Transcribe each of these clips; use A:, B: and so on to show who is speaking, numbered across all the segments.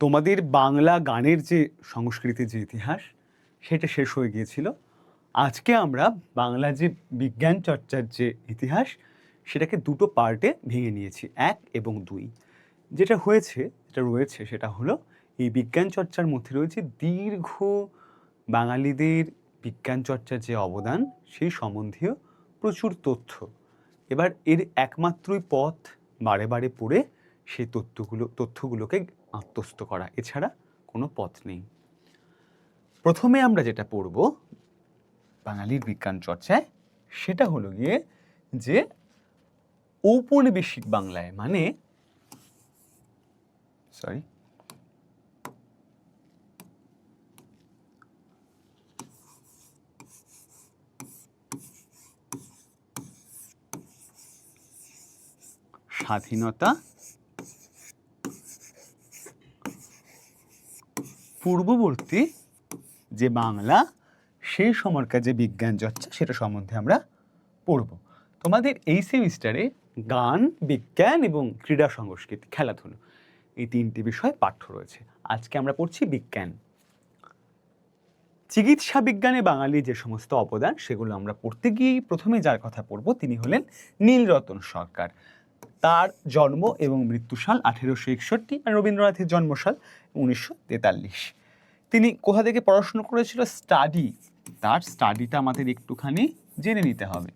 A: তোমাদের বাংলা গানের যে সংস্কৃতির যে ইতিহাস, সেটা শেষ হয়ে গিয়েছিল। আজকে আমরা বাংলা যে বিজ্ঞান চর্চার যে ইতিহাস, সেটাকে দুটো পার্টে ভেঙে নিয়েছি, এক এবং দুই। যেটা হয়েছে, যেটা রয়েছে, সেটা হলো, এই বিজ্ঞান চর্চার মধ্যে রয়েছে দীর্ঘ বাঙালিদের বিজ্ঞান চর্চার যে অবদান, সেই সম্বন্ধীয় প্রচুর তথ্য। এবার এর একমাত্রই পথ বারে বারে পড়ে সেই তথ্যগুলো, তথ্যগুলোকে আত্মস্থ করা, এছাড়া কোনো পথ নেই। প্রথমে আমরা যেটা পড়ব বাঙালির বিজ্ঞান চর্চায়, সেটা হলো গিয়ে যে ঔপনিবেশিক বাংলায় মানে সরি স্বাধীনতা পূর্ববর্তী যে বাংলা সেই সময়কার যে বিজ্ঞান চর্চা, সেটা সম্বন্ধে আমরা পড়ব। তোমাদের এই সেমিস্টারে গান, বিজ্ঞান এবং ক্রীড়া সংস্কৃতি, খেলাধুলো, এই তিনটি বিষয় পাঠ্য রয়েছে। আজকে আমরা পড়ছি বিজ্ঞান। চিকিৎসা বিজ্ঞানে বাঙালি যে সমস্ত অবদান, সেগুলো আমরা পড়তে গিয়েই প্রথমে যার কথা পড়ব, তিনি হলেন নীলরতন সরকার। তার জন্ম এবং মৃত্যুসাল আঠেরোশো একষট্টি আর রবীন্দ্রনাথের জন্মসাল উনিশশো তেতাল্লিশ। তিনি কোথা থেকে পড়াশুনো করেছিল? স্টাডি তার স্টাডিটা আমাদের একটুখানি জেনে নিতে হবে।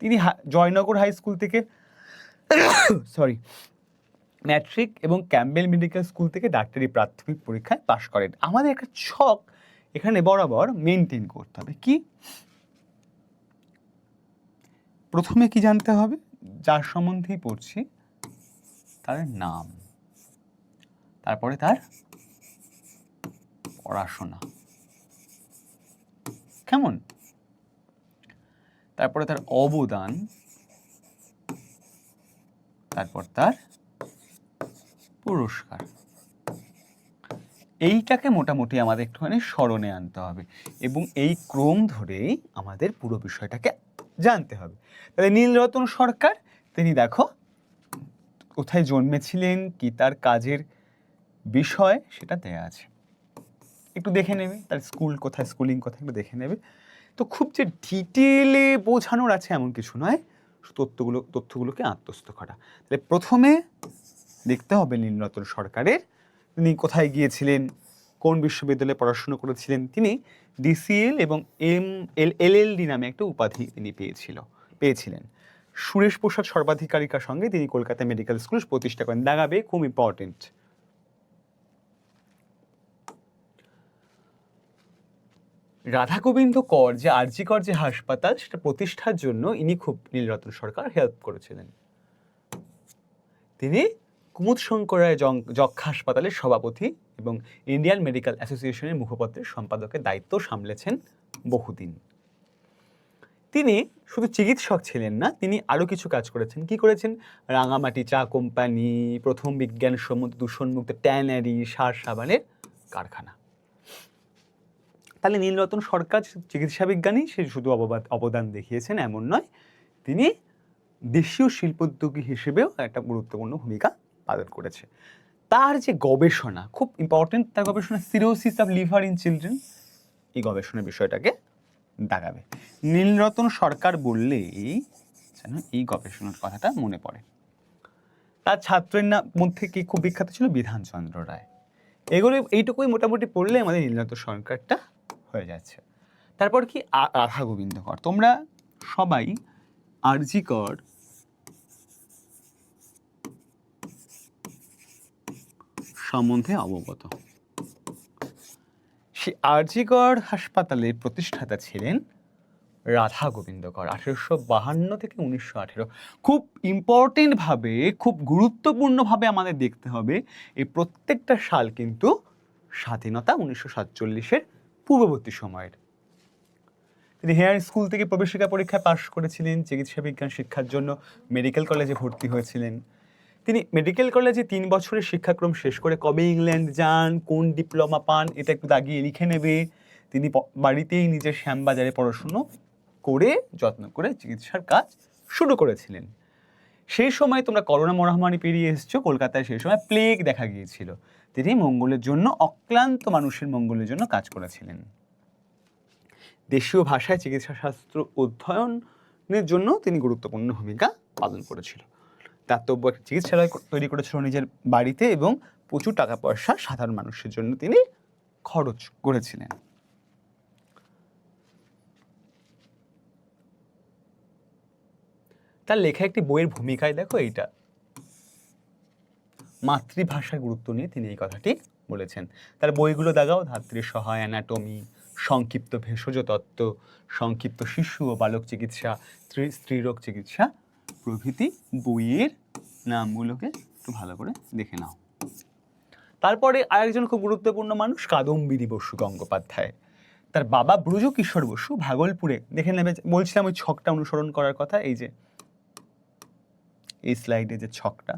A: তিনি জয়নগর হাই স্কুল থেকে সরি ম্যাট্রিক এবং ক্যাম্বেল মেডিকেল স্কুল থেকে ডাক্তারি প্রাথমিক পরীক্ষায় পাশ করেন। আমাদের একটা ছক এখানে বরাবর মেনটেন করতে হবে। কি? প্রথমে কি জানতে হবে? যার সম্বন্ধেই পড়ছি, তার নাম। তারপরে তার পড়াশোনা। কেমন? তারপরে তার অবদান। তারপর তার পুরস্কার। এইটাকে মোটামুটি আমাদের একটুখানি স্মরণে আনতে হবে। এবং এই ক্রম ধরেই আমাদের পুরো বিষয়টাকে জানতে হবে। তাহলে নীলরতন সরকার, তিনি দেখো, কোথায় জন্মেছিলেন, কি তার কাজের বিষয়, সেটা দেয়া আছে। একটু দেখে নেবে, তার স্কুল কোথায়, স্কুলিং কোথায়, একটু দেখে নেবে। তো খুব যে ডিটেলে বোঝানোর আছে এমন কিছু নয় তথ্যগুলো, তথ্যগুলোকে আত্মস্থ করা। তাহলে প্রথমে দেখতে হবে নীলরতন সরকারের, তিনি কোথায় গিয়েছিলেন কোন বিশ্ববিদ্যালয়ে পড়াশুনো করেছিলেন তিনি? ডিসিএল এবং এম এল এলএলডি নামে একটা উপাধি তিনি পেয়েছিল, পেয়েছিলেন। সুরেশ প্রসাদ সর্বাধিকারিকার সঙ্গে তিনি কলকাতা মেডিকেল স্কুল প্রতিষ্ঠা করেন। দাগাবে খুব ইম্পর্টেন্ট রাধা গোবিন্দ কর যে আরজি কর যে হাসপাতাল, সেটা প্রতিষ্ঠার জন্য ইনি খুব নীলরতন সরকার হেল্প করেছিলেন। তিনি কুমুদ শঙ্কর রায় জং- যক্ষা হাসপাতালের সভাপতি এবং ইন্ডিয়ান মেডিকেল অ্যাসোসিয়েশনের মুখপত্রের সম্পাদকের দায়িত্ব সামলেছেন বহুদিন। তিনি শুধু চিকিৎসক ছিলেন না, তিনি আরও কিছু কাজ করেছেন। কি করেছেন? রাঙামাটি চা কোম্পানি, প্রথম বিজ্ঞানসম্মত দূষণমুক্ত ট্যানারি, সার সাবানের কারখানা। তাহলে নীলরতন সরকার চিকিৎসা বিজ্ঞানী, সে শুধু অববাদ- অবদান দেখিয়েছেন, এমন নয়। তিনি দেশীয় শিল্পোদ্যোগী হিসেবেও একটা গুরুত্বপূর্ণ ভূমিকা পালন করেছে। তার যে গবেষণা, খুব ইম্পর্টেন্ট তার গবেষণা cirrhosis of liver in children এই গবেষণার বিষয়টাকে দাগাবে। নীলরতন সরকার বললেই যেন এই গবেষণার কথাটা মনে পড়ে। তার ছাত্রের না মধ্যে কি খুব বিখ্যাত ছিল? বিধানচন্দ্র রায়। এগুলো, এইটুকুই মোটামুটি পড়লে আমাদের নীলরতন সরকারটা হয়ে যাচ্ছে। তারপর কি রাধা গোবিন্দ কর। তোমরা সবাই আরজি কর সম্বন্ধে অবগত। সে আরজিগড় হাসপাতালের প্রতিষ্ঠাতা ছিলেন রাধা গোবিন্দ কর আঠেরোশো বাহান্ন থেকে উনিশশো আঠেরো। খুব ইম্পর্টেন্টভাবে খুব গুরুত্বপূর্ণভাবে আমাদের দেখতে হবে, এই প্রত্যেকটা সাল কিন্তু স্বাধীনতা উনিশশো সাতচল্লিশের পূর্ববর্তী সময়ের। তিনি হেয়ার স্কুল থেকে প্রবেশিকা পরীক্ষায় পাশ করেছিলেন, চিকিৎসা বিজ্ঞান শিক্ষার জন্য, মেডিকেল কলেজে ভর্তি হয়েছিলেন। তিনি মেডিকেল কলেজে তিন বছরের শিক্ষাক্রম শেষ করে কবে ইংল্যান্ড যান, কোন ডিপ্লোমা পান, এটা একটু দাগিয়ে লিখে নেবে। তিনি বাড়িতেই নিজের শ্যামবাজারে পড়াশুনো করে, যত্ন করে চিকিৎসার কাজ শুরু করেছিলেন। সেই সময় তোমরা করোনা মহামারী পেরিয়ে এসছো, কলকাতায় সেই সময় প্লেগ দেখা গিয়েছিল। তিনি মঙ্গলের জন্য, অক্লান্ত মানুষের মঙ্গলের জন্য কাজ করেছিলেন। দেশীয় ভাষায় চিকিৎসা শাস্ত্র অধ্যয়নের জন্য তিনি গুরুত্বপূর্ণ ভূমিকা পালন করেছিল। দাতব্য একটা চিকিৎসালয় তৈরি করেছিল নিজের বাড়িতে এবং প্রচুর টাকা পয়সা সাধারণ মানুষের জন্য তিনি খরচ করেছিলেন। তার লেখা একটি বইয়ের ভূমিকায় দেখো এইটা। মাতৃভাষার গুরুত্ব নিয়ে তিনি এই কথাটি বলেছেন। তার বইগুলো দেখাও ধাত্রী সহায় অ্যানাটমি সংক্ষিপ্ত ভেষজ তত্ত্ব, সংক্ষিপ্ত শিশু ও বালক চিকিৎসা স্ত্রী স্ত্রীরোগ চিকিৎসা প্রভৃতি বইয়ের নামগুলোকে একটু ভালো করে দেখে নাও। তারপরে আরেকজন খুব গুরুত্বপূর্ণ মানুষ কাদম্বিনী বসু গঙ্গোপাধ্যায়। তার বাবা ব্রজ কিশোর বসু ভাগলপুরে দেখে নেবে বলছিলাম ওই ছকটা অনুসরণ করার কথা, এই যে, এই স্লাইডে যে ছকটা।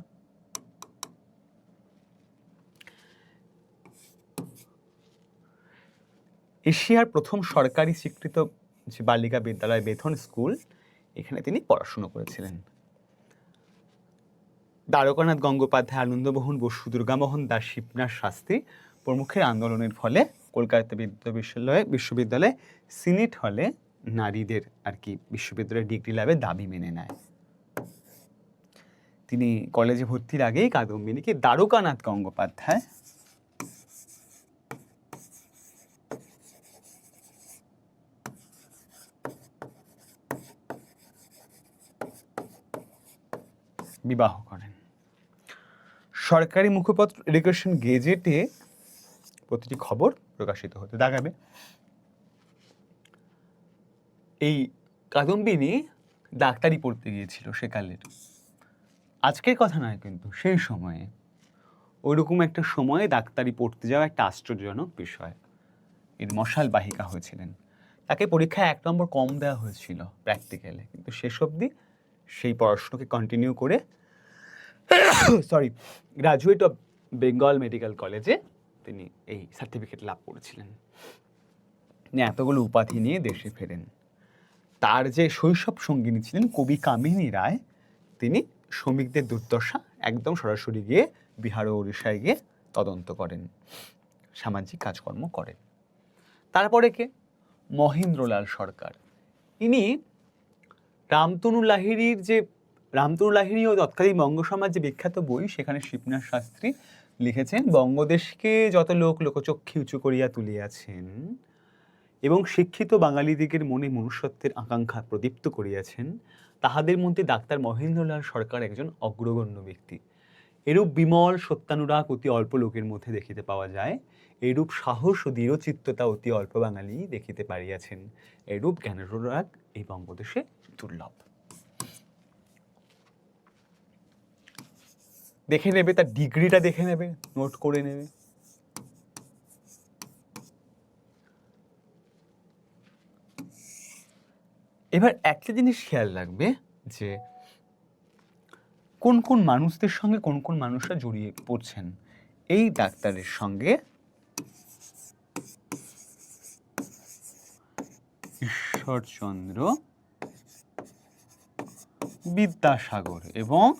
A: এশিয়ার প্রথম সরকারি স্বীকৃত যে বালিকা বিদ্যালয় বেথন স্কুল, এখানে তিনি পড়াশুনো করেছিলেন। দ্বারকানাথ গঙ্গোপাধ্যায়, আনন্দমোহন বসু, দুর্গামোহন দাস, শিবনাথ শাস্ত্রী প্রমুখের আন্দোলনের ফলে কলকাতা বিদ্যা বিশ্ববিদ্যালয়ে বিশ্ববিদ্যালয়ে সিনেট হলে নারীদের আর কি বিশ্ববিদ্যালয়ের ডিগ্রি লাভের দাবি মেনে নেয়। তিনি কলেজে ভর্তির আগেই কাদম্বিনীকে দ্বারকানাথ গঙ্গোপাধ্যায় বিবাহ করেন সরকারি মুখপত্র এডুকেশন গেজেটে প্রতিটি খবর প্রকাশিত হতে দেখাবে। এই কাদম্বিনী ডাক্তারি পড়তে গিয়েছিল সেকালের আজকের কথা নয় কিন্তু, সেই সময়ে ওইরকম একটা সময়ে ডাক্তারি পড়তে যাওয়া একটা আশ্চর্যজনক বিষয়। এর মশাল বাহিকা হয়েছিলেন। তাকে পরীক্ষায় এক নম্বর কম দেওয়া হয়েছিল প্র্যাকটিক্যালে কিন্তু শেষ অবধি সেই পড়াশুনোকে কন্টিনিউ করে sorry graduate of Bengal medical কলেজে তিনি এই সার্টিফিকেট লাভ করেছিলেন। এতগুলো উপাধি নিয়ে দেশে ফেরেন। তার যে শৈশব সঙ্গিনী ছিলেন কবি কামিনী রায়, তিনি শ্রমিকদের দুর্দশা একদম সরাসরি গিয়ে বিহার ও উড়িষ্যায় গিয়ে তদন্ত করেন, সামাজিক কাজকর্ম করেন। তারপরে কে? মহেন্দ্রলাল সরকার। ইনি রামতনু লাহিড়ির যে রামতনু লাহিড়ি ও তৎকালীন বঙ্গ সমাজ বিখ্যাত বই, সেখানে শিবনাথ শাস্ত্রী লিখেছেন, বঙ্গদেশকে যত লোক লোকচক্ষে উঁচু করিয়া তুলিয়াছেন এবং শিক্ষিত বাঙালিদিগের মনে মনুষ্যত্বের আকাঙ্ক্ষা প্রদীপ্ত করিয়াছেন, তাহাদের মধ্যে ডাক্তার মহেন্দ্রলাল সরকার একজন অগ্রগণ্য ব্যক্তি। এরূপ বিমল সত্যানুরাগ অতি অল্প লোকের মধ্যে দেখিতে পাওয়া যায়, এরূপ সাহস ও দৃঢ়চিত্ততা অতি অল্প বাঙালি দেখিতে পারিয়াছেন। এরূপ জ্ঞানানুরাগ এই বঙ্গদেশে দুর্লভ। দেখে নেবে, তার ডিগ্রিটা দেখে নেবে, নোট করে নেবে। এবার একটা জিনিস খেয়াল রাখবে যে, কোন কোন মানুষদের সঙ্গে কোন কোন মানুষরা জড়িয়ে পড়ছেন। এই ডাক্তারের সঙ্গে ঈশ্বরচন্দ্র বিদ্যাসাগর এবং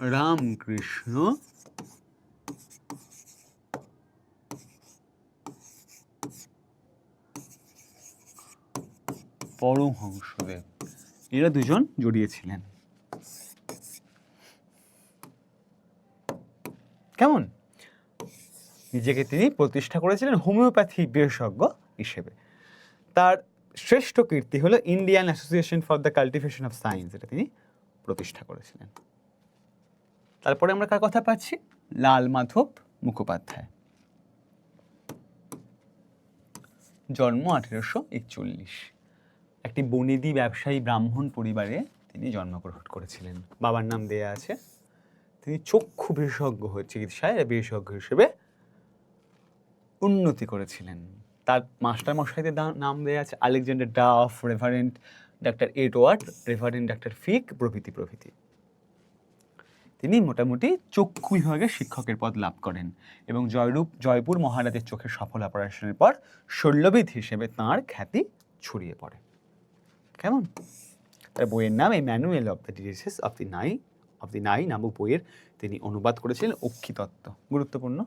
A: রামকৃষ্ণ। পরমহংসদেব, এরা দুজন জড়িয়েছিলেন। কেমন? নিজেকে তিনি প্রতিষ্ঠা করেছিলেন হোমিওপ্যাথি বিশেষজ্ঞ হিসেবে। তার শ্রেষ্ঠ কীর্তি হলো Indian association for the cultivation of science এটা তিনি প্রতিষ্ঠা করেছিলেন। তারপরে আমরা কার কথা পাচ্ছি? লাল মাধব মুখোপাধ্যায়। জন্ম আঠেরোশো একচল্লিশ। একটি বনেদি ব্যবসায়ী ব্রাহ্মণ পরিবারে তিনি জন্মগ্রহণ করেছিলেন। বাবার নাম দেয়া আছে। তিনি চক্ষু বিশেষজ্ঞ চিকিৎসায় বিশেষজ্ঞ হিসেবে উন্নতি করেছিলেন। তার মাস্টার মশাইদের নাম দেয়া আছে আলেকজান্ডার ডাফ রেভারেন্ট ডাক্তার এডওয়ার্ড, রেভারেন্ট ডাক্তার ফিক প্রভৃতি প্রভৃতি। তিনি মোটামুটি চক্ষু বিভাগে শিক্ষকের পদ লাভ করেন এবং জয়রূপ, জয়পুর মহারাজের চোখের সফল অপারেশনের পর শল্যবিদ হিসেবে তাঁর খ্যাতি ছড়িয়ে পড়ে। কেমন? তার বইয়ের নাম এই manual of the diseases of the নাই অফ দি নাই নামক বইয়ের তিনি অনুবাদ করেছিলেন অক্ষিতত্ত্ব। গুরুত্বপূর্ণ?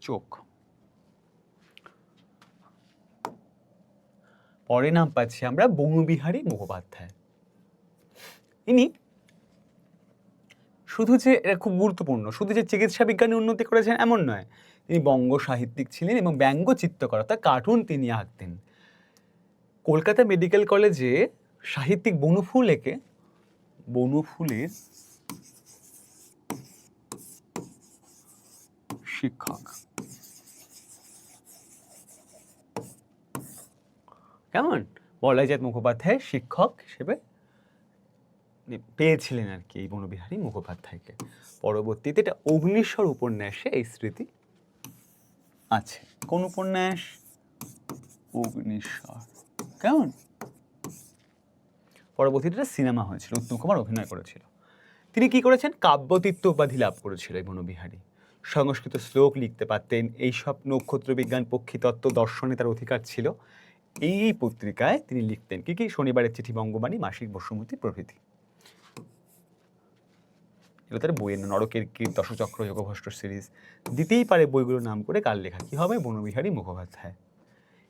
A: চোখ। পরে নাম পাচ্ছি আমরা বঙ্গবিহারী মুখোপাধ্যায়। ইনি শুধু যে, এটা খুব গুরুত্বপূর্ণ, শুধু যে চিকিৎসা বিজ্ঞানে উন্নতি করেছেন এমন নয়, তিনি বঙ্গ সাহিত্যিক ছিলেন এবং ব্যঙ্গ চিত্রকর অর্থাৎ কার্টুন তিনি আঁকতেন। কলকাতা মেডিকেল কলেজে সাহিত্যিক বনুফুল একে বনফুলের শিক্ষক। কেমন? বলাইজাত মুখোপাধ্যায় শিক্ষক হিসেবে পেয়েছিলেন আর কি এই বনবিহারী মুখোপাধ্যায়কে। পরবর্তীতে এটা অগ্নিস্বর উপন্যাসে এই স্মৃতি আছে। কোন উপন্যাস? অগ্নিস্বর কেমন? পরবর্তীতে এটা সিনেমা হয়েছিল, উত্তম কুমার অভিনয় করেছিল। তিনি কি করেছেন? কাব্যতীত্ব উপাধি লাভ করেছিল এই বনবিহারী। সংস্কৃত শ্লোক লিখতে পারতেন, এইসব নক্ষত্র বিজ্ঞান পক্ষীতত্ত্ব দর্শনে তার অধিকার ছিল। এই এই পত্রিকায় তিনি লিখতেন, কি কি? শনিবারের চিঠি, বঙ্গবাণী, মাসিক বসুমতী প্রভৃতি। এগুলো তার বইয়ের নরকের কীট, দশচক্র যোগভষ্ট সিরিজ। দিতেই পারে বইগুলোর নাম করে কার লেখা? কি হবে? বনবিহারী মুখোপাধ্যায়।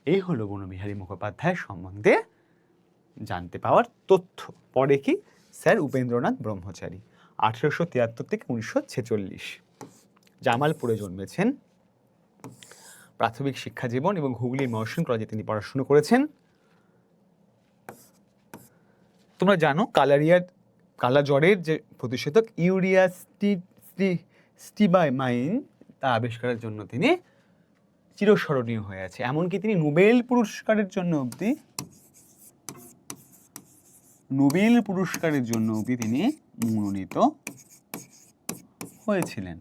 A: এই হলো বনবিহারী মুখোপাধ্যায় সম্বন্ধে জানতে পাওয়ার তথ্য। পরে কি? স্যার উপেন্দ্রনাথ ব্রহ্মচারী, আঠেরোশো তিয়াত্তর থেকে উনিশশো ছেচল্লিশ। জামালপুরে জন্মেছেন প্রাথমিক শিক্ষা জীবন এবং হুগলির মহসিন কলেজে তিনি পড়াশুনো করেছেন। তোমরা জানো কালারিয়ার কালা জ্বরের যে প্রতিষেধক ইউরিয়া স্টিবাইমাইন তা আবিষ্কারের জন্য তিনি চিরস্মরণীয় হয়ে আছে। এমনকি তিনি নোবেল পুরস্কারের জন্য অবধি, নোবেল পুরস্কারের জন্য অবধি তিনি মনোনীত হয়েছিলেন।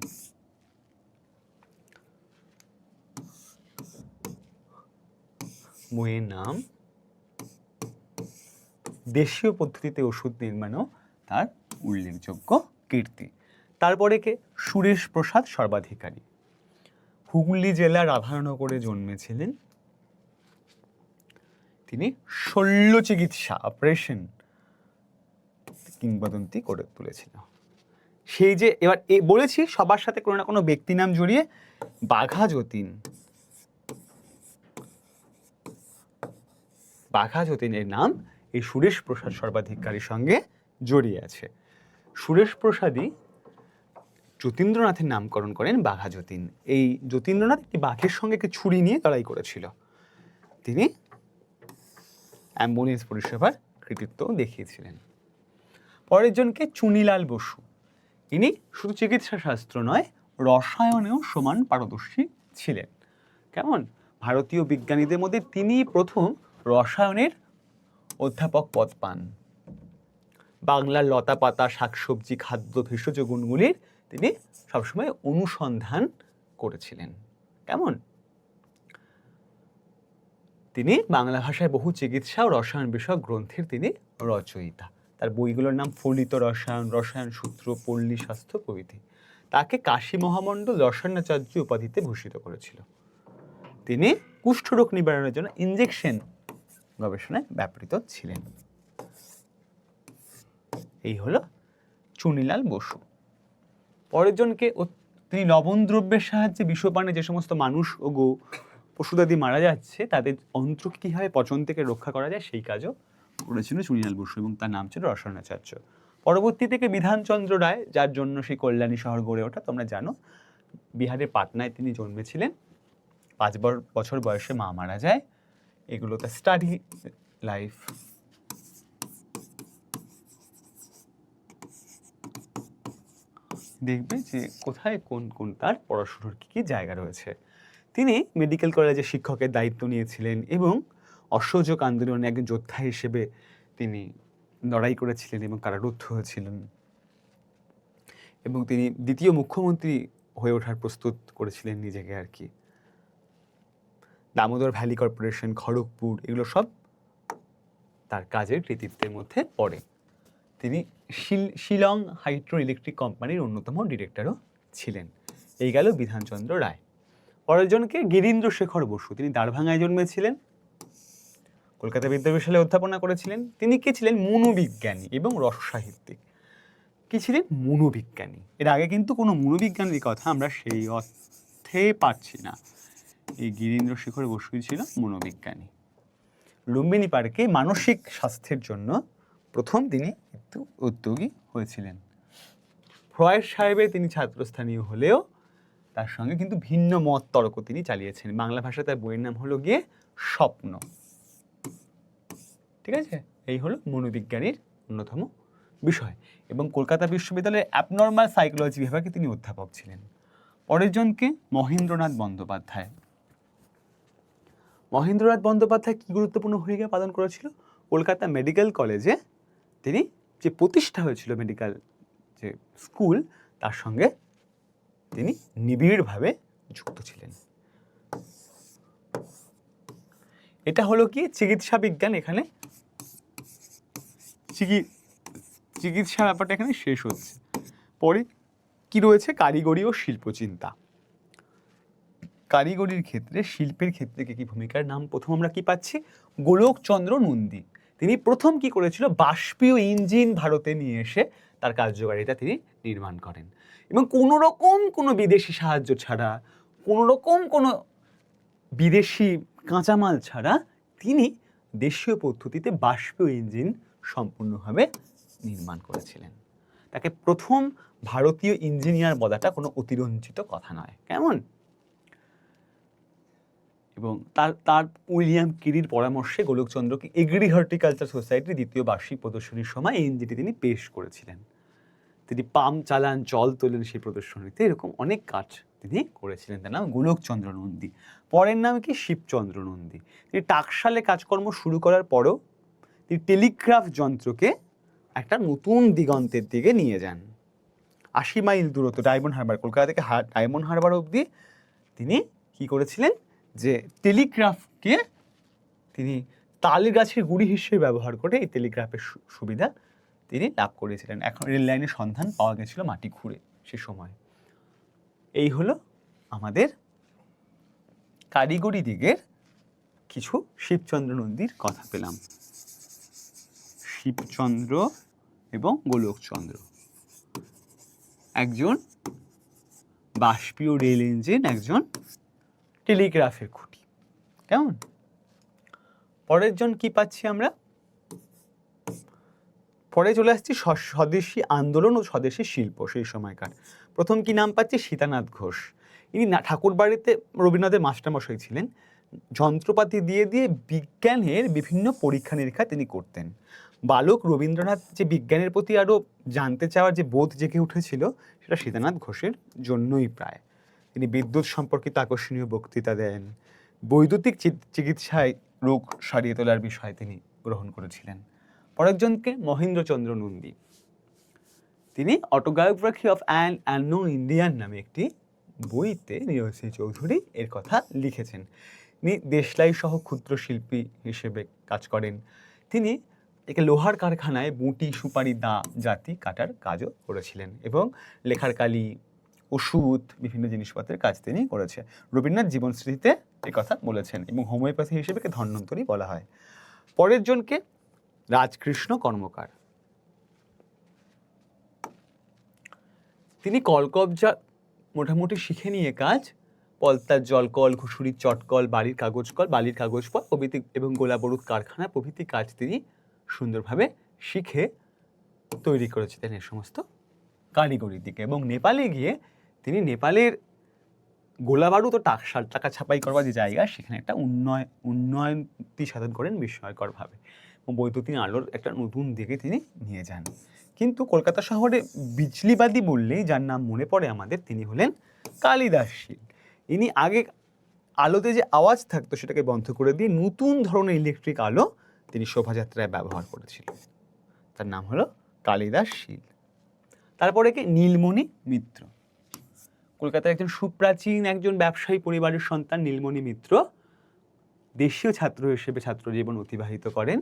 A: বইয়ের নাম দেশীয় পদ্ধতিতে ওষুধ নির্মাণও তার উল্লেখযোগ্য কীর্তি। তারপরে কে? সুরেশ প্রসাদ সর্বাধিকারী। হুগলি জেলার রাধানগরে জন্মেছিলেন। তিনি শল্য চিকিৎসা, অপারেশন কিংবদন্তি করে তুলেছিল সেই যে, এবার এ বলেছি, সবার সাথে কোনো না কোনো ব্যক্তি নাম জড়িয়ে বাঘা যতীন বাঘা যতীনের নাম এই সুরেশ প্রসাদ সর্বাধিকারীর সঙ্গে জড়িয়ে আছে। সুরেশ প্রসাদই যতীন্দ্রনাথের নামকরণ করেন বাঘা যতীন। এই যতীন্দ্রনাথ একটি বাঘের সঙ্গে একটি ছুরি নিয়ে লড়াই করেছিল। তিনি অ্যাম্বুলেন্স পরিষেবার কৃতিত্ব দেখিয়েছিলেন। পরের জনকে চুনিলাল বসু। ইনি শুধু চিকিৎসা শাস্ত্র নয়, রসায়নেও সমান পারদর্শী ছিলেন। কেমন? ভারতীয় বিজ্ঞানীদের মধ্যে তিনি প্রথম রসায়নের অধ্যাপক পদ পান। বাংলার লতা পাতা শাকসবজি খাদ্য ভেষজ গুণগুলির তিনি সবসময় অনুসন্ধান করেছিলেন। কেমন? তিনি বাংলা ভাষায় বহু চিকিৎসা ও রসায়ন বিষয়ক গ্রন্থের তিনি রচয়িতা। তার বইগুলোর নাম ফলিত রসায়ন রসায়ন সূত্র, পল্লী, স্বাস্থ্য প্রভৃতি। তাকে কাশী মহামণ্ডল রসায়নাচার্য উপাধিতে ভূষিত করেছিল। তিনি কুষ্ঠরোগ নিবারণের জন্য ইঞ্জেকশন গবেষণায় ব্যাপৃত ছিলেন। এই হলো চুনিলাল বসু। পরের জনকে তিনি লবণ দ্রব্যের সাহায্যে বিষপানে যে সমস্ত মানুষ ও গো পশুদাদি মারা যাচ্ছে, তাদের অন্ত্র কীভাবে পচন থেকে রক্ষা করা যায় সেই কাজও করেছিল চুনিলাল বসু এবং তার নাম ছিল রসায়নাচার্য। পরবর্তী থেকে বিধানচন্দ্র রায়, যার জন্য সেই কল্যাণী শহর গড়ে ওঠা, তোমরা জানো, বিহারের পাটনায় তিনি জন্মেছিলেন। পাঁচ বছর বয়সে মা মারা যায়। এগুলো তার স্টাডি লাইফ দেখবে যে কোথায় কোন কোন তার পড়াশুনোর কী কী জায়গা রয়েছে। তিনি মেডিকেল কলেজে শিক্ষকের দায়িত্ব নিয়েছিলেন এবং অসহযোগ আন্দোলনে একজন যোদ্ধা হিসেবে তিনি লড়াই করেছিলেন এবং কারারুদ্ধ হয়েছিলেন। এবং তিনি দ্বিতীয় মুখ্যমন্ত্রী হয়ে ওঠার প্রস্তুত করেছিলেন নিজেকে আর কি। দামোদর ভ্যালি কর্পোরেশন, খড়গপুর, এগুলো সব তার কাজের কৃতিত্বের মধ্যে পড়ে। তিনি শিল- শিলং হাইড্রো ইলেকট্রিক কোম্পানির অন্যতম ডিরেক্টরও ছিলেন। এই গেল বিধানচন্দ্র রায়। পরের জনকে গিরীন্দ্র শেখর বসু। তিনি দারভাঙায় জন্মেছিলেন, কলকাতা বিদ্যাবিদ্যালয়ে অধ্যাপনা করেছিলেন। তিনি কে ছিলেন? মনোবিজ্ঞানী এবং রসসাহিত্যিক। কী ছিলেন? মনোবিজ্ঞানী। এর আগে কিন্তু কোনো মনোবিজ্ঞানীর কথা আমরা সেই অর্থে পাচ্ছি না। এই গিরীন্দ্র শেখর বসুই ছিল মনোবিজ্ঞানী। লুম্বিনী পার্কে মানসিক স্বাস্থ্যের জন্য প্রথম তিনি একটু উদ্যোগী হয়েছিলেন। ফ্রয়েড সাহেবের তিনি ছাত্রস্থানীয় হলেও তার সঙ্গে কিন্তু ভিন্ন মত তর্ক তিনি চালিয়েছেন। বাংলা ভাষায় তার বইয়ের নাম হলো গিয়ে স্বপ্ন। ঠিক আছে? এই হলো মনোবিজ্ঞানীর অন্যতম বিষয়। এবং কলকাতা বিশ্ববিদ্যালয়ের অ্যাবনর্মাল সাইকোলজি বিভাগে তিনি অধ্যাপক ছিলেন। পরের জনকে মহেন্দ্রনাথ বন্দ্যোপাধ্যায়। মহেন্দ্রনাথ বন্দ্যোপাধ্যায় কী গুরুত্বপূর্ণ ভূমিকা পালন করেছিল? কলকাতা মেডিকেল কলেজে তিনি যে প্রতিষ্ঠা হয়েছিল মেডিকেল যে স্কুল, তার সঙ্গে তিনি নিবিড়ভাবে যুক্ত ছিলেন। এটা হলো কি? চিকিৎসা বিজ্ঞান এখানে চিকি- চিকিৎসা ব্যাপারটা এখানে শেষ হচ্ছে। পরে কি রয়েছে? কারিগরি ও শিল্পচিন্তা। কারিগরির ক্ষেত্রে, শিল্পের ক্ষেত্রে কি কি ভূমিকার নাম প্রথম আমরা কি পাচ্ছি? গোলকচন্দ্র নন্দী। তিনি প্রথম কি করেছিল? বাষ্পীয় ইঞ্জিন ভারতে নিয়ে এসে তার কার্যকারিতা তিনি নির্মাণ করেন। এবং কোনো রকম কোনো বিদেশি সাহায্য ছাড়া কোনো রকম কোনো বিদেশি কাঁচামাল ছাড়া তিনি দেশীয় পদ্ধতিতে বাষ্পীয় ইঞ্জিন সম্পূর্ণভাবে নির্মাণ করেছিলেন। তাকে প্রথম ভারতীয় ইঞ্জিনিয়ার বলাটা কোনো অতিরঞ্জিত কথা নয়। কেমন? এবং তার তার উইলিয়াম কিরির পরামর্শে গোলকচন্দ্রকে এগ্রি হর্টিকালচার সোসাইটির দ্বিতীয় বার্ষিক প্রদর্শনীর সময় ইঞ্জিনটি তিনি পেশ করেছিলেন। তিনি পাম চালান, জল তোলেন সেই প্রদর্শনীতে, এরকম অনেক কাজ তিনি করেছিলেন। তার নাম গোলকচন্দ্র নন্দী। পরের নাম কি? শিবচন্দ্র নন্দী। তিনি টাকশালে কাজকর্ম শুরু করার পরও তিনি টেলিগ্রাফ যন্ত্রকে একটা নতুন দিগন্তের দিকে নিয়ে যান। আশি মাইল দূরত্ব ডায়মন্ড হারবার, কলকাতা থেকে ডায়মন্ড হারবার অবধি তিনি কি করেছিলেন? যে টেলিগ্রাফকে তিনি তাল গাছের গুড়ি হিসেবে ব্যবহার করে এই টেলিগ্রাফের সুবিধা তিনি লাভ করেছিলেন। এখন রেল লাইনের সন্ধান পাওয়া গেছিল মাটি খুঁড়ে সে সময়। এই হলো আমাদের কারিগরি দিকের কিছু শিবচন্দ্র নন্দীর কথা পেলাম। শিবচন্দ্র এবং গোলকচন্দ্র। একজন বাষ্পীয় রেল ইঞ্জিন, একজন টেলিগ্রাফের খুঁটি। কেমন? পরের জন কি পাচ্ছি আমরা? পরে চলে আসছি স্বদেশী আন্দোলন ও স্বদেশী শিল্প সেই সময়কার। প্রথম কি নাম পাচ্ছি? সীতানাথ ঘোষ। ইনি না ঠাকুর বাড়িতে রবীন্দ্রনাথের মাস্টারমশাই ছিলেন। যন্ত্রপাতি দিয়ে দিয়ে বিজ্ঞানের বিভিন্ন পরীক্ষা নিরীক্ষা তিনি করতেন। বালক রবীন্দ্রনাথ যে বিজ্ঞানের প্রতি আরও জানতে চাওয়ার যে বোধ জেগে উঠেছিল, সেটা সীতানাথ ঘোষের জন্যই প্রায়। তিনি বিদ্যুৎ সম্পর্কিত আকর্ষণীয় বক্তৃতা দেন। বৈদ্যুতিক চিকিৎসায় রোগ সারিয়ে তোলার বিষয়ে তিনি গ্রহণ করেছিলেন। পরেরজনকে মহেন্দ্রচন্দ্র নন্দী। তিনি autobiography of an anon Indian নামে একটি বইতে নিরসি চৌধুরী এর কথা লিখেছেন। তিনি দেশলাই সহ ক্ষুদ্র শিল্পী হিসেবে কাজ করেন। তিনি একে লোহার কারখানায় বুটি সুপারি দা জাতি কাটার কাজও করেছিলেন এবং লেখার কালি ওষুধ, বিভিন্ন জিনিসপত্রের কাজ তিনি করেছে। রবীন্দ্রনাথ জীবন স্মৃতিতে এই কথা বলেছেন এবং হোমিওপ্যাথি হিসেবে একে ধন্বন্তরী বলা হয়। পরের জনকে রাজকৃষ্ণ কর্মকার। তিনি কলকবজা মোটামুটি শিখে নিয়ে কাজ, পলতার জলকল, ঘুষুরির চটকল, বাড়ির কাগজ কল বালির কাগজ কল প্রভৃতি এবং গোলাবরুদ কারখানা প্রভৃতি কাজ তিনি সুন্দরভাবে শিখে তৈরি করেছিলেন এ সমস্ত কারিগরির দিকে। এবং নেপালে গিয়ে তিনি নেপালের গোলাবারুদ ও টাকশাল টাকা ছাপাই করবার যে জায়গা, সেখানে একটা উন্নয়ন উন্নয়নটি সাধন করেন বিস্ময়করভাবে এবং বৈদ্যুতিন আলোর একটা নতুন দিকে তিনি নিয়ে যান। কিন্তু কলকাতা শহরে বিজলিবাদী বললেই, যার নাম মনে পড়ে আমাদের, তিনি হলেন কালিদাস শীল। ইনি আগে আলোতে যে আওয়াজ থাকতো, সেটাকে বন্ধ করে দিয়ে নতুন ধরনের ইলেকট্রিক আলো তিনি শোভাযাত্রায় ব্যবহার করেছিলেন। তার নাম হলো কালিদাস শীল। তারপরে কি? নীলমণি মিত্র। কলকাতার একজন সুপ্রাচীন একজন ব্যবসায়ী পরিবারের সন্তান নীলমণি মিত্র দেশীয় ছাত্র হিসেবে ছাত্র জীবন অতিবাহিত করেন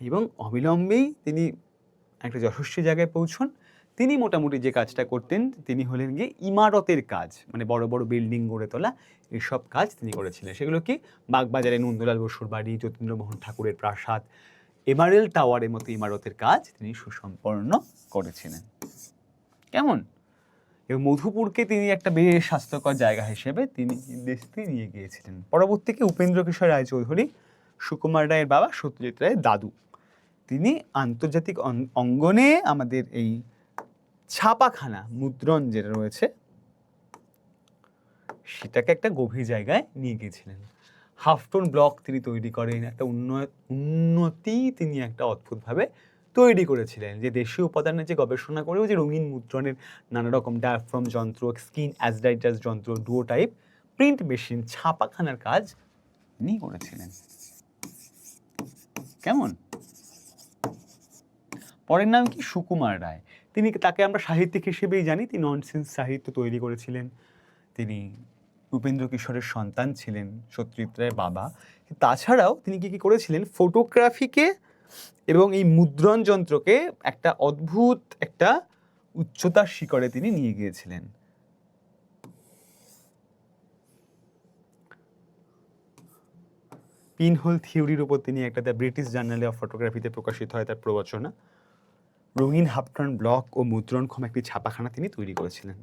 A: এবং অবিলম্বেই তিনি একটা যশস্বী জায়গায় পৌঁছন। তিনি মোটামুটি যে কাজটা করতেন, তিনি হলেন গিয়ে ইমারতের কাজ মানে বড় বড় বিল্ডিং গড়ে তোলা, এইসব কাজ তিনি করেছিলেন। সেগুলো কি? বাগবাজারে নন্দলাল বসুর বাড়ি, যতীন্দ্রমোহন ঠাকুরের প্রাসাদ, এমারেল টাওয়ারের মতো ইমারতের কাজ তিনি সুসম্পন্ন করেছিলেন। কেমন? এবং মধুপুরকে তিনি একটা বেশ স্বাস্থ্যকর জায়গা হিসেবে তিনি দেশতে নিয়ে গিয়েছিলেন। পরবর্তীকে উপেন্দ্র কিশোর রায়চৌধুরী, সুকুমার রায়ের বাবা সত্যজিৎ রায়ের দাদু। তিনি আন্তর্জাতিক অঙ্গনে আমাদের এই ছাপাখানা, মুদ্রণ যেটা রয়েছে, সেটাকে একটা গভীর জায়গায় নিয়ে গিয়েছিলেন। হাফটন ব্লক তিনি তৈরি করেন, একটা উন্নয় উন্নতি তিনি একটা অদ্ভুতভাবে তৈরি করেছিলেন যে দেশীয় উপাদানের যে গবেষণা করেও যে রঙিন মুদ্রণের নানা রকম ডায়াফ্রম যন্ত্র স্কিন অ্যাজডাইটাস যন্ত্র ডুও টাইপ প্রিন্ট মেশিন ছাপাখানার কাজ তিনি করেছিলেন। কেমন? পরের নাম কি? সুকুমার রায়। তিনি তাকে আমরা সাহিত্যিক হিসেবেই জানি। তিনি ননসেন্স সাহিত্য তৈরি করেছিলেন। তিনি উপেন্দ্র কিশোরের সন্তান ছিলেন, সত্যজিৎ রায়ের বাবা। তাছাড়াও তিনি কি কি করেছিলেন? ফটোগ্রাফিকে এবং এই মুদ্রণ যন্ত্রকে একটা অদ্ভুত একটা উচ্চতার শিখরে তিনি নিয়ে গিয়েছিলেন। পিনহোল থিওরির উপর তিনি একটা দ্য ব্রিটিশ জার্নালে অফ ফটোগ্রাফিতে প্রকাশিত হয় তার প্রবচনা। রঙিন হাফটন ব্লক ও মুদ্রণক্ষম একটি ছাপাখানা তিনি তৈরি করেছিলেন।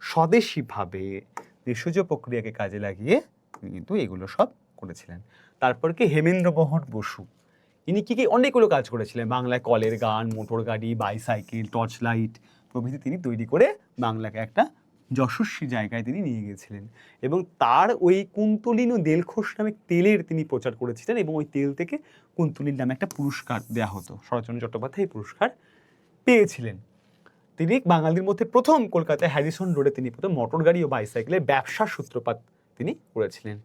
A: স্বদেশীভাবে দেশজ প্রক্রিয়াকে কাজে লাগিয়ে তিনি কিন্তু এগুলো সব করেছিলেন। তারপর কি হেমেন্দ্র মোহন বসু। ইনি কি কি অনেকগুলো কাজ করেছিলেন। বাংলায় কলের গান, মোটর গাড়ি বাইসাইকেল টর্চ লাইট প্রভৃতি তিনি তৈরি করে বাংলাকে একটা যশস্বী জায়গায় তিনি নিয়ে গিয়েছিলেন এবং তার ওই কুন্তলিন ও দেলখোস নামে তেলের তিনি প্রচার করেছিলেন এবং ওই তেল থেকে কুন্তলিন নামে একটা পুরস্কার দেওয়া হতো। শরৎচন্দ্র চট্টোপাধ্যায় এই পুরস্কার পেয়েছিলেন। তিনি বাঙালির মধ্যে প্রথম কলকাতায় হ্যারিসন রোডে তিনি প্রথম মোটর গাড়ি ও বাইসাইকেলের ব্যবসার সূত্রপাত তিনি করেছিলেন।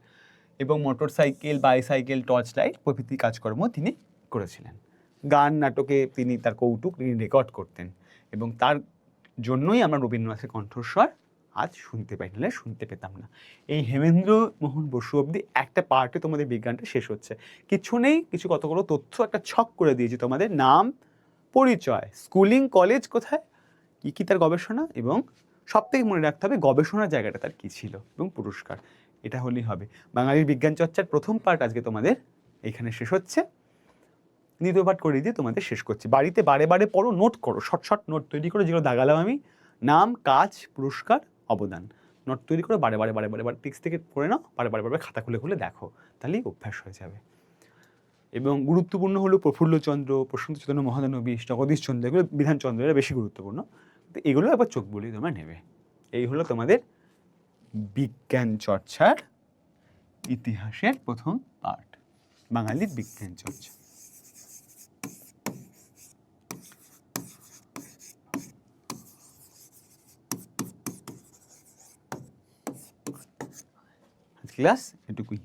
A: এবং motor cycle bicycle, torch light প্রভৃতি কাজকর্ম তিনি করেছিলেন। গান, নাটকে তিনি তার কৌতুক তিনি রেকর্ড করতেন এবং তার জন্যই আমরা রবীন্দ্রনাথের কণ্ঠস্বর আজ শুনতে পাই, নাহলে শুনতে পেতাম না। এই হেমেন্দ্র মোহন বসু অবধি একটা পার্টে তোমাদের বিজ্ঞানটা শেষ হচ্ছে। কিছু নেই, কিছু কতগুলো তথ্য একটা ছক করে দিয়েছি তোমাদের। নাম, পরিচয়, স্কুলিং, কলেজ কোথায়, কী কী তার গবেষণা এবং সব থেকে মনে রাখতে হবে গবেষণার জায়গাটা তার কী ছিল এবং পুরস্কার। এটা হলেই হবে। বাঙালির বিজ্ঞান চর্চার প্রথম পার্ট আজকে তোমাদের এখানে শেষ হচ্ছে। দ্বিতীয় পার্ট করে দিয়ে তোমাদের শেষ করছি। বাড়িতে বারে বারে পড়ো নোট করো শর্ট শর্ট নোট তৈরি করো যেগুলো দাগালাম আমি, নাম, কাজ, পুরস্কার, অবদান। নোট তৈরি করে বারে বারে বারে বারে বারে টিক্স থেকে পড়ে নাও, বারে বারে বারে খাতা খুলে খুলে দেখো। তাহলেই অভ্যাস হয়ে যাবে। এবং গুরুত্বপূর্ণ হলো প্রফুল্লচন্দ্র প্রশান্ত চন্দ্র মহাদানবীশ জগদীশ চন্দ্র এগুলো বিধানচন্দ্র এরা বেশি গুরুত্বপূর্ণ। তো এগুলো একবার চোখ বলি তোমরা নেবে। এই হলো তোমাদের বিজ্ঞান চর্চার ইতিহাসের প্রথম পাঠ বাঙালির বিজ্ঞান চর্চা। ক্লাস এটুকুই।